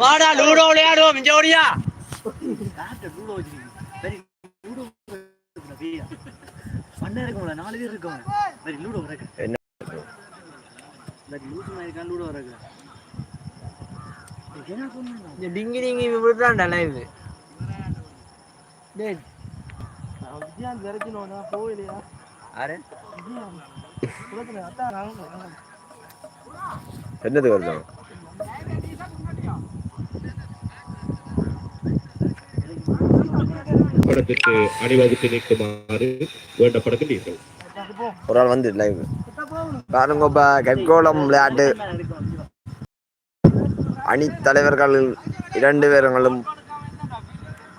வாடா லூடோ விளையாடுவோம் இங்க ஓடியா. நாலு பேர் இருக்கோம் சரி லூடோ வரக்கு லூசு மாதிரி இருக்கான் லூடோ வரக்கு இந்த டிங்கி டிங்கி விடுறான்டா லைவ் டேய் விஜயாந்த் விரட்டினோன்னா போகலையா நானும். என்னது படத்திற்கு அணிவகுத்து நிற்குமாறு வேண்டப்படுகின்றீர்கள். ஒரு ஆள் வந்து லைவ் பாருங்க இப்ப கற்கோளம் விளையாட்டு. அணி தலைவர்கள் இரண்டு பேருங்களும்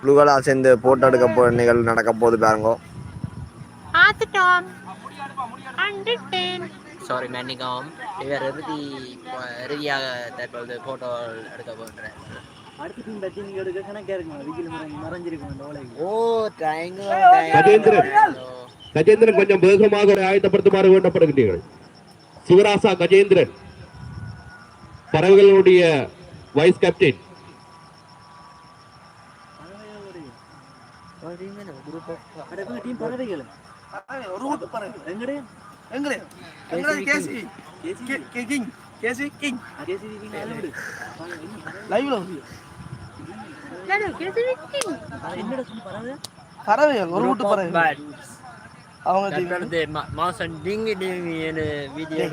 குழுகளா சேர்ந்து போட்டோ எடுக்க போ நிகழ்வு நடக்க போகுது பாருங்க. சாரி மன்னிக்கவும். இவர் இறுதி இறுதியாக தற்பொழுது போட்டோ எடுக்க போகிறேன் அடுத்த டீம் பத்தி நீங்க எடுக்க கணக்கா இருக்கும் மறைஞ்சு மறைஞ்சிருக்கும் அந்த ஓலைக்கு ஓ கஜேந்திரன். கஜேந்திரன் கொஞ்சம் வேகமாக ஆயத்தப்படுத்துமாறு வேண்டப்படுகின்றீர்கள் சிவராசா கஜேந்திரன் பறவைகளுடைய வைஸ் கேப்டன் லைவ்ல பறவை பறவைகள் ஒரு கூட்டு பறவை அவங்க மாசம் டிங்கி டிங்கி வீடியோ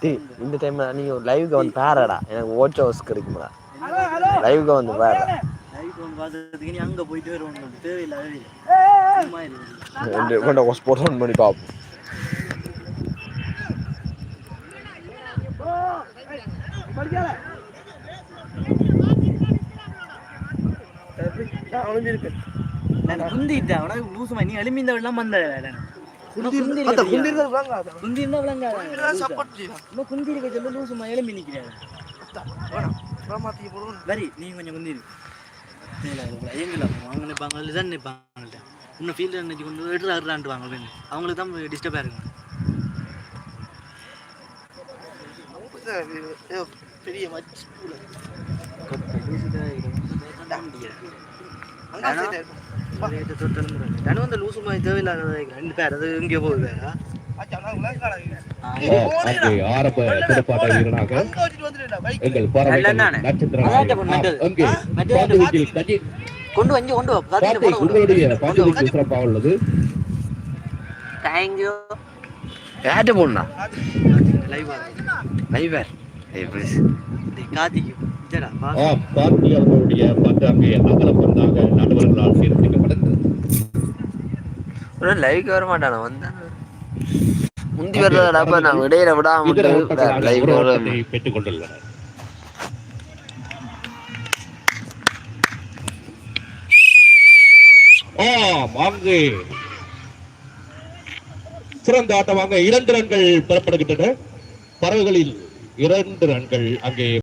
டேய், இந்த டைம்ல நீ லைவுக்கு வந்து பாருடா. எனக்கு வாட்ச் ஹவுஸ் கிடைக்குமா லைவுக்கு வந்து பாரு அங்க போயிட்டு வருவோம். தேவையில்லாத பண்ணி பார்ப்போம் இன்னும் ஃபீல்டு நினைச்சு கொண்டு எடுத்து ஆடுறான்ட்டு வாங்க அவங்களுக்கு தான் டிஸ்டர்பாக இருக்கும் பெரிய வந்து லூசு மாதிரி தேவையில்லாத ரெண்டு பேர் அது இங்கே போகுது ஆரம்ப துடுப்பாட்ட வீரனாக? எங்கள் அங்கே. கொண்டு வந்து கொண்டு உங்களுடைய பாட்டு வீச்சு சிறப்பாக உள்ளது. தேங்க்யூ யார்கிட்ட லைவ் லைவர் ப்ளீஸ் கார்த்திக் கார்த்தி அவர்களுடைய அங்கே அகலப்பந்தாக நடுவர்களால் சீர்திருத்தப்படுகிறது ஒரு லைவுக்கு வர மாட்டானா? வந்தான் முந்தி வர்றதா அப்ப நான் இடையில விடாம லைவ் ஒரு வர ஓட்டத்தை சிறந்த ஆட்டமாக இரண்டு ரன்கள் பெறப்படுகின்றன. பறவைகளில் இரண்டு ரன்கள் அங்கே